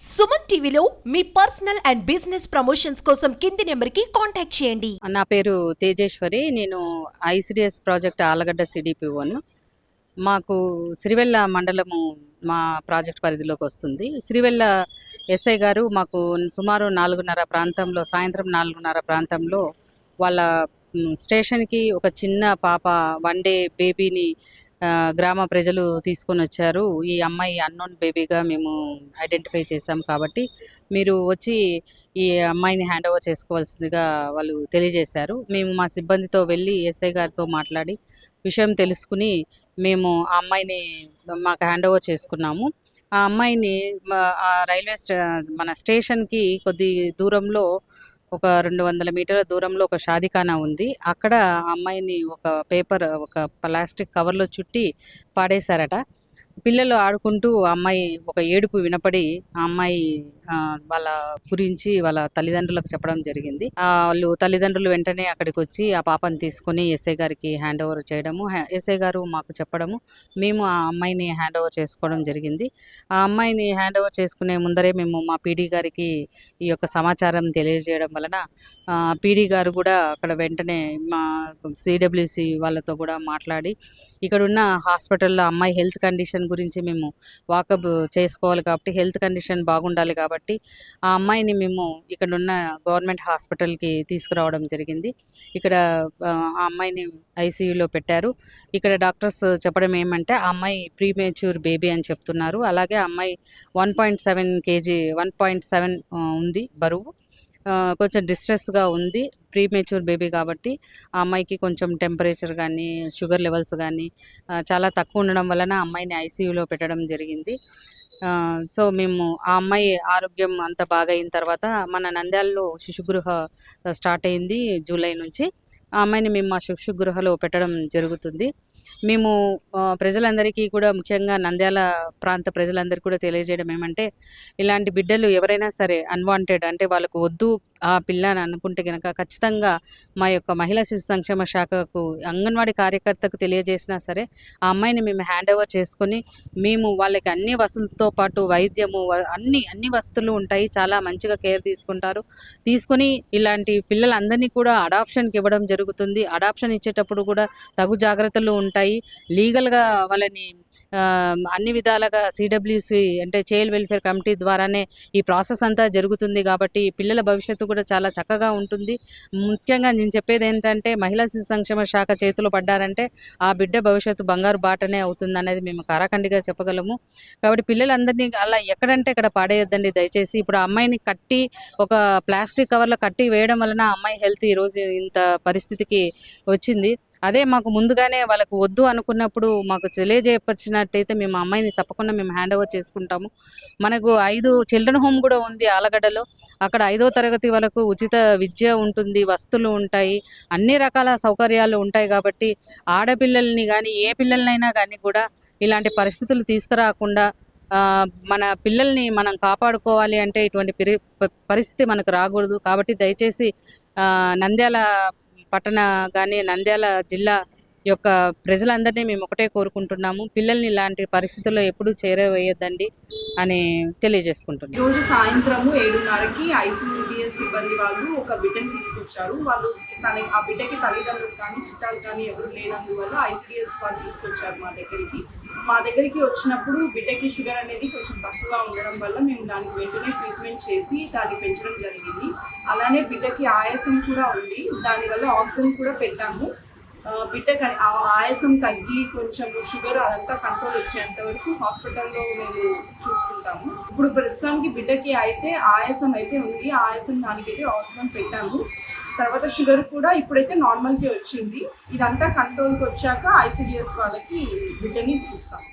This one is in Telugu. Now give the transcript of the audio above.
సుమన్ టీవీలో మీ పర్సనల్ అండ్ బిజినెస్ ప్రమోషన్స్ కోసం కింది నెంబర్కి కాంటాక్ట్ చేయండి. నా పేరు తేజేశ్వరి నేను ఐసిడిఎస్ ప్రాజెక్ట్ ఆలగడ్డ సిడిపిఓను. మాకు సిరివెల్ల మండలము మా ప్రాజెక్ట్ పరిధిలోకి వస్తుంది. సిరివెల్ల ఎస్ఐ గారు మాకు సుమారు నాలుగున్నర ప్రాంతంలో సాయంత్రం నాలుగున్నర ప్రాంతంలో వాళ్ళ స్టేషన్కి ఒక చిన్న పాప వన్ డే బేబీని గ్రామ ప్రజలు తీసుకొని వచ్చారు. ఈ అమ్మాయి అన్నోన్ బేబీగా మేము ఐడెంటిఫై చేశాం కాబట్టి మీరు వచ్చి ఈ అమ్మాయిని హ్యాండ్ ఓవర్ చేసుకోవాల్సిందిగా వాళ్ళు తెలియజేశారు. మేము మా సిబ్బందితో వెళ్ళి ఎస్ఐ గారితో మాట్లాడి విషయం తెలుసుకుని మేము ఆ అమ్మాయిని మాకు హ్యాండ్ ఓవర్ చేసుకున్నాము. ఆ అమ్మాయిని రైల్వే స్టే మన స్టేషన్కి కొద్ది దూరంలో ఒక రెండు వందల మీటర్ల దూరంలో ఒక షాదిఖానా ఉంది. అక్కడ ఆ అమ్మాయిని ఒక పేపర్ ఒక ప్లాస్టిక్ కవర్లో చుట్టి పాడేశారట. పిల్లలు ఆడుకుంటూ ఆ అమ్మాయి ఒక ఏడుపు వినపడి ఆ అమ్మాయి వాళ్ళ గురించి వాళ్ళ తల్లిదండ్రులకు చెప్పడం జరిగింది. వాళ్ళు తల్లిదండ్రులు వెంటనే అక్కడికి వచ్చి ఆ పాపని తీసుకొని ఎస్ఐ గారికి హ్యాండ్ ఓవర్ చేయడము ఎస్ఐ గారు మాకు చెప్పడము మేము ఆ అమ్మాయిని హ్యాండ్ ఓవర్ చేసుకోవడం జరిగింది. ఆ అమ్మాయిని హ్యాండ్ ఓవర్ చేసుకునే ముందరే మేము మా పీడీ గారికి ఈ యొక్క సమాచారం తెలియజేయడం వలన పీడీ గారు కూడా అక్కడ వెంటనే మా సిడబ్ల్యూసి వాళ్ళతో కూడా మాట్లాడి ఇక్కడ ఉన్న హాస్పిటల్లో అమ్మాయి హెల్త్ కండిషన్ గురించి మేము వాకప్ చేసుకోవాలి కాబట్టి హెల్త్ కండిషన్ బాగుండాలి కాబట్టి ఆ అమ్మాయిని మేము ఇక్కడ ఉన్న గవర్నమెంట్ హాస్పిటల్కి తీసుకురావడం జరిగింది. ఇక్కడ ఆ అమ్మాయిని ఐసీయూలో పెట్టారు. ఇక్కడ డాక్టర్స్ చెప్పడం ఏమంటే ఆ అమ్మాయి ప్రీమేచ్యూర్ బేబీ అని చెప్తున్నారు. అలాగే ఆ అమ్మాయి one point seven KG one point seven ఉంది బరువు. కొంచెం డిస్ట్రెస్గా ఉంది ప్రీమేచ్యూర్ బేబీ కాబట్టి ఆ అమ్మాయికి కొంచెం టెంపరేచర్ కానీ షుగర్ లెవెల్స్ కానీ చాలా తక్కువ ఉండడం వలన అమ్మాయిని ఐసీయూలో పెట్టడం జరిగింది. సో మేము ఆ అమ్మాయి ఆరోగ్యం అంత బాగా అయిన తర్వాత మన నంద్యాలలో శిశుగృహ స్టార్ట్ అయింది జూలై నుంచి. ఆ అమ్మాయిని మేము మా శిశుగృహలో పెట్టడం జరుగుతుంది. మేము ప్రజలందరికీ కూడా ముఖ్యంగా నంద్యాల ప్రాంత ప్రజలందరికీ కూడా తెలియజేయడం ఏమంటే ఇలాంటి బిడ్డలు ఎవరైనా సరే అన్వాంటెడ్ అంటే వాళ్ళకు వద్దు ఆ పిల్ల అని అనుకుంటే కనుక ఖచ్చితంగా మా యొక్క మహిళా శిశు సంక్షేమ శాఖకు అంగన్వాడీ కార్యకర్తకు తెలియజేసినా సరే ఆ అమ్మాయిని మేము హ్యాండ్ ఓవర్ చేసుకొని మేము వాళ్ళకి అన్ని వసతులతో పాటు వైద్యము అన్ని అన్ని వసతులు ఉంటాయి. చాలా మంచిగా కేర్ తీసుకుంటారు. తీసుకొని ఇలాంటి పిల్లలందరినీ కూడా అడాప్షన్కి ఇవ్వడం జరుగుతుంది. అడాప్షన్ ఇచ్చేటప్పుడు కూడా తగు జాగ్రత్తలు ఉంటాయి. లీగల్గా వాళ్ళని అన్ని విధాలుగా సిడబ్ల్యూసి అంటే చైల్డ్ వెల్ఫేర్ కమిటీ ద్వారానే ఈ ప్రాసెస్ అంతా జరుగుతుంది కాబట్టి పిల్లల భవిష్యత్తు కూడా చాలా చక్కగా ఉంటుంది. ముఖ్యంగా నేను చెప్పేది ఏంటంటే మహిళా శిశు సంక్షేమ శాఖ చేతిలో పడ్డారంటే ఆ బిడ్డ భవిష్యత్తు బంగారు బాటనే అవుతుంది అనేది మేము కారాఖండిగా చెప్పగలము. కాబట్టి పిల్లలందరినీ అలా ఎక్కడంటే ఇక్కడ పాడేయొద్దండి. దయచేసి ఇప్పుడు ఆ అమ్మాయిని కట్టి ఒక ప్లాస్టిక్ కవర్లో కట్టి వేయడం వలన అమ్మాయి హెల్త్ ఈరోజు ఇంత పరిస్థితికి వచ్చింది. అదే మాకు ముందుగానే వాళ్ళకు వద్దు అనుకున్నప్పుడు మాకు తెలియజేయపరిచినట్టయితే మేము అమ్మాయిని తప్పకుండా మేము హ్యాండ్ ఓవర్ చేసుకుంటాము. మనకు ఐదు చిల్డ్రన్ హోమ్ కూడా ఉంది ఆలగడ్డలో. అక్కడ ఐదో తరగతి వరకు ఉచిత విద్య ఉంటుంది వస్తువులు ఉంటాయి అన్ని రకాల సౌకర్యాలు ఉంటాయి కాబట్టి ఆడపిల్లల్ని కానీ ఏ పిల్లలనైనా కానీ కూడా ఇలాంటి పరిస్థితులు తీసుకురాకుండా మన పిల్లల్ని మనం కాపాడుకోవాలి అంటే ఇటువంటి పరిస్థితి మనకు రాకూడదు. కాబట్టి దయచేసి నంద్యాల పట్టణ కానీ నంద్యాల జిల్లా యొక్క ప్రజలందరినీ మేము ఒకటే కోరుకుంటున్నాము. పిల్లల్ని ఇలాంటి పరిస్థితుల్లో ఎప్పుడూ చేరవేయద్దండి అని తెలియజేసుకుంటున్నాం. ఈ రోజు సాయంత్రము ఏడున్నరకి ఐసీడీఎస్ సిబ్బంది వాళ్ళు ఒక బిడ్డను తీసుకొచ్చారు. వాళ్ళు తన ఆ బిడ్డకి తల్లిదండ్రులు కానీ చుట్టాలు కానీ ఎవరు లేనందువల్ల ఐసీబీఎస్ వాళ్ళు తీసుకొచ్చారు మా దగ్గరికి. మా దగ్గరికి వచ్చినప్పుడు బిడ్డకి షుగర్ అనేది కొంచెం తక్కువగా ఉండడం వల్ల మేము దానికి వెంటనే ట్రీట్మెంట్ చేసి దాన్ని పెంచడం జరిగింది. అలానే బిడ్డకి ఆయాసం కూడా ఉంది. దానివల్ల ఆక్సిజన్ కూడా పెట్టాము. బిడ్డ ఆయాసం తగ్గి కొంచెం షుగర్ అదంతా కంట్రోల్ వచ్చేంత వరకు హాస్పిటల్లో మేము చూసుకుంటాము. ఇప్పుడు ప్రస్తుతానికి బిడ్డకి అయితే ఆయాసం అయితే ఉంది. ఆయాసం దానికైతే ఆక్సిజన్ పెట్టాము. తర్వాత షుగర్ కూడా ఇప్పుడైతే నార్మల్కి వచ్చింది. ఇదంతా కంట్రోల్కి వచ్చాక ఐసీడిఎస్ వాళ్ళకి బిడ్డని ఇస్తాము